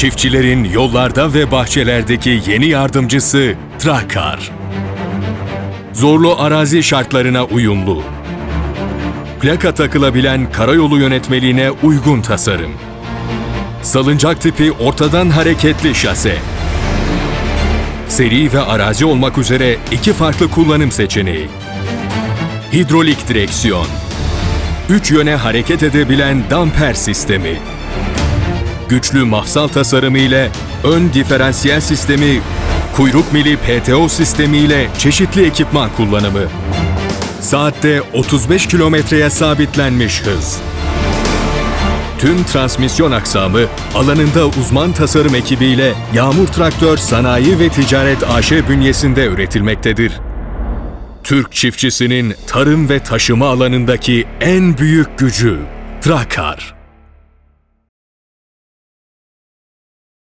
Çiftçilerin yollarda ve bahçelerdeki yeni yardımcısı Trakar. Zorlu arazi şartlarına uyumlu. Plaka takılabilen karayolu yönetmeliğine uygun tasarım. Salıncak tipi ortadan hareketli şase. Seri ve arazi olmak üzere iki farklı kullanım seçeneği. Hidrolik direksiyon. Üç yöne hareket edebilen damper sistemi. Güçlü mafsal tasarımı ile ön diferansiyel sistemi, kuyruk mili PTO sistemi ile çeşitli ekipman kullanımı. Saatte 35 kilometreye sabitlenmiş hız. Tüm transmisyon aksamı alanında uzman tasarım ekibiyle Yağmur Traktör Sanayi ve Ticaret AŞ bünyesinde üretilmektedir. Türk çiftçisinin tarım ve taşıma alanındaki en büyük gücü Trakar.